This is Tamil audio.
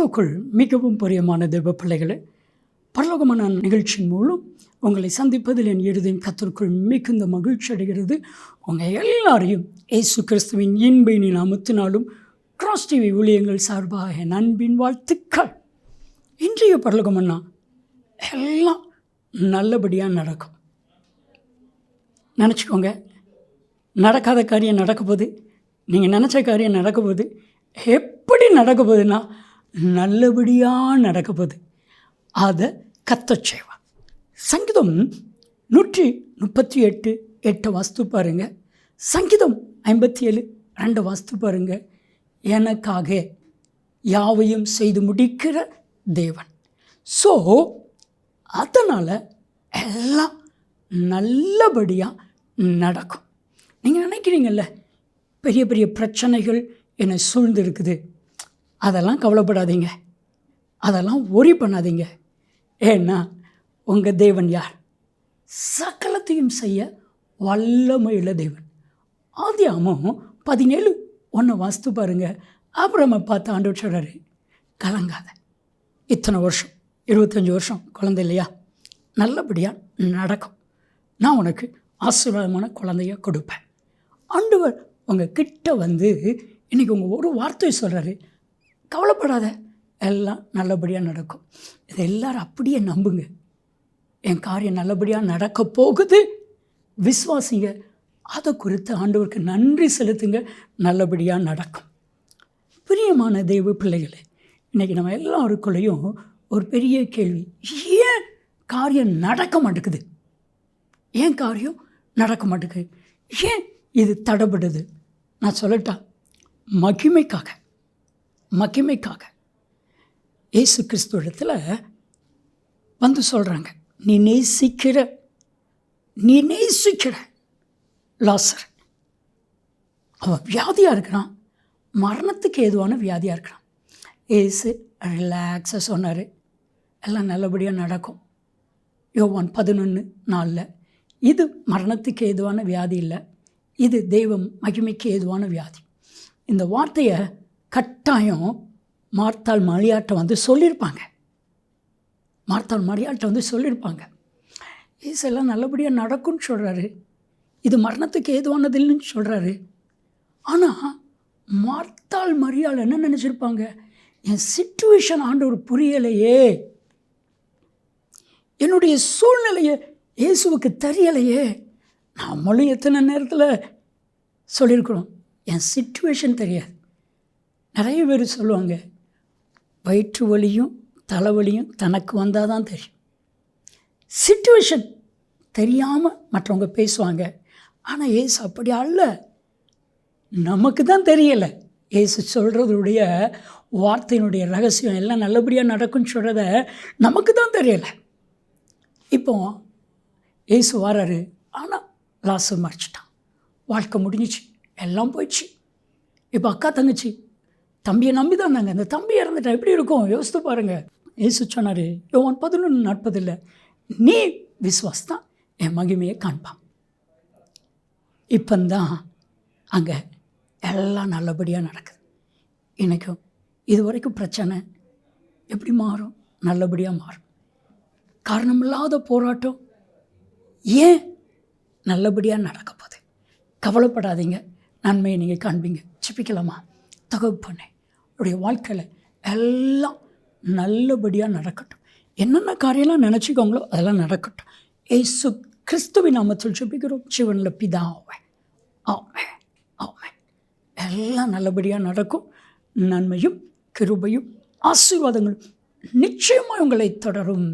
கிறிஸ்துவுக்குள் மிகவும் பிரியமான தெய்வ பிள்ளைகளே பரலோகமான நிகழ்ச்சியின் மூலம் உங்களை சந்திப்பதில் என் இருதயம் கத்திற்குள் மிகுந்த மகிழ்ச்சி அடைகிறது. உங்கள் எல்லாரையும் ஏசு கிறிஸ்துவின் இன்பின் நாமத்தினாலும் கிராஸ் டிவி ஊழியங்கள் சார்பாக என் அன்பின் வாழ்த்துக்கள். இன்றைய பரலோகமன்னா எல்லாம் நல்லபடியாக நடக்கும். நினச்சிக்கோங்க நடக்காத காரியம் நடக்க போகுது நீங்கள் நினச்ச காரியம் நடக்க போகுது எப்படி நடக்க போகுதுன்னா நல்லபடியாக நடக்க போகுது. அதை கத்தச் செய்வான் சங்கீதம் நூற்றி முப்பத்தி எட்டு எட்டு வாஸ்து பாருங்க. சங்கீதம் ஐம்பத்தி ஏழு ரெண்டு வாஸ்து பாருங்க. எனக்காக யாவையும் செய்து முடிக்கிற தேவன். ஸோ அதனால் எல்லாம் நல்லபடியாக நடக்கும். நீங்கள் நினைக்கிறீங்கல்ல பெரிய பெரிய பிரச்சனைகள் என்னை சூழ்ந்து இருக்குது அதெல்லாம் கவலைப்படாதீங்க. அதெல்லாம் ஒரி பண்ணாதீங்க. ஏன்னா உங்கள் தேவன் யார்? சகலத்தையும் செய்ய வல்லமையுள்ள தேவன். ஆதியாமும் பதினேழு ஒன்று வாஸ்து பாருங்க. அப்புறமா பார்த்து ஆண்டு சொல்கிறாரு கலங்காத. இத்தனை வருஷம் இருபத்தஞ்சி வருஷம் குழந்தை இல்லையா? நல்லபடியாக நடக்கும். நான் உனக்கு ஆசீர்வாதமான குழந்தைய கொடுப்பேன். ஆண்டவர் உங்கள் கிட்ட வந்து இன்றைக்கி உங்கள் ஒரு வார்த்தை சொல்கிறாரு கவலைப்படாத. எல்லாம் நல்லபடியாக நடக்கும். இதை எல்லாரும் அப்படியே நம்புங்க. என் காரியம் நல்லபடியாக நடக்க போகுது. விஸ்வாசிங்க அதை குறித்து ஆண்டவருக்கு நன்றி செலுத்துங்க. நல்லபடியாக நடக்கும். பிரியமான தெய்வ பிள்ளைகளே இன்றைக்கி நம்ம எல்லாருக்குள்ளேயும் ஒரு பெரிய கேள்வி. ஏன் காரியம் நடக்க மாட்டேங்குது? ஏன் காரியம் நடக்க மாட்டேங்குது? ஏன் இது தடைபடுது? நான் சொல்லட்டா மகிமைக்காக. மகிமைக்காக. இயேசு கிறிஸ்து இடத்துல வந்து சொல்கிறாங்க நீ நேசிக்கிற நீ நேசிக்கிற லாசர். அவன் வியாதியாக இருக்கிறான். மரணத்துக்கு ஏதுவான வியாதியாக இருக்கிறான். ஏசு ரிலாக்ஸாக சொன்னார். எல்லாம் நல்லபடியாக நடக்கும். யோவான் பதினொன்று நாளில் இது மரணத்துக்கு ஏதுவான வியாதி இல்லை. இது தெய்வம் மகிமைக்கு ஏதுவான வியாதி. இந்த வார்த்தையை கட்டாயம் மார்த்தாள் மரியாட்டை வந்து சொல்லியிருப்பாங்க மார்த்தாள் மரியாட்டை வந்து சொல்லியிருப்பாங்க ஏசெல்லாம் நல்லபடியாக நடக்கும்னு சொல்கிறாரு இது மரணத்துக்கு ஏதுவானது இல்லைன்னு சொல்கிறாரு ஆனால் மார்த்தாள் மரியாள் என்ன நினச்சிருப்பாங்க? என் சுச்சுவேஷன் ஆண்டவர் புரியலையே. என்னுடைய சூழ்நிலையை இயேசுவுக்கு தெரியலையே. நம்மளும் எத்தனை நேரத்தில் சொல்லியிருக்கிறோம்? என் சுச்சுவேஷன் தெரியாது. நிறைய பேர் சொல்லுவாங்க வயிற்று வலியும் தலைவலியும் தனக்கு வந்தால் தான் தெரியும். சுச்சுவேஷன் தெரியாமல் மற்றவங்க பேசுவாங்க. ஆனால் ஏசு அப்படி அல்ல. நமக்கு தான் தெரியலை. ஏசு சொல்கிறதுடைய வார்த்தையினுடைய ரகசியம் எல்லாம் நல்லபடியாக நடக்கும்னு சொல்கிறத நமக்கு தான் தெரியலை. இப்போ ஏசு வராரு. ஆனால் லாஸு மறைச்சிட்டான். வாழ்க்கை முடிஞ்சிச்சு. எல்லாம் போயிடுச்சு. இப்போ அக்கா தங்கச்சி தம்பியை நம்பி தான் இருந்தாங்க அந்த தம்பி இறந்துட்டா எப்படி இருக்கும்? யோசித்து பாருங்கள் ஏசு சொன்னார் யோவான் பதினொன்று நாற்பதில்லை நீ விஸ்வாஸ் தான் என் மகிமையை காண்பான். இப்போந்தான் அங்கே எல்லாம் நல்லபடியாக நடக்குது. இன்றைக்கும் இது வரைக்கும் பிரச்சனை எப்படி மாறும்? நல்லபடியாக மாறும். காரணமில்லாத போராட்டம் ஏன் நல்லபடியாக நடக்க போகுது கவலைப்படாதீங்க. நன்மையை நீங்கள் காண்பீங்க. சிப்பிக்கலாமா தகவல் உடைய வாழ்க்கையில் எல்லாம் நல்லபடியாக நடக்கட்டும். என்னென்ன காரியம்லாம் நினச்சிக்கோங்களோ அதெல்லாம் நடக்கட்டும். ஏசு கிறிஸ்துவின் நாமத்தில் ஜெபிக்கிறோம். சிவனில் பிதாவை. ஆமை ஆமை எல்லாம் நல்லபடியாக நடக்கும். நன்மையும் கிருபையும் ஆசீர்வாதங்களும் நிச்சயமாக உங்களை தொடரும்.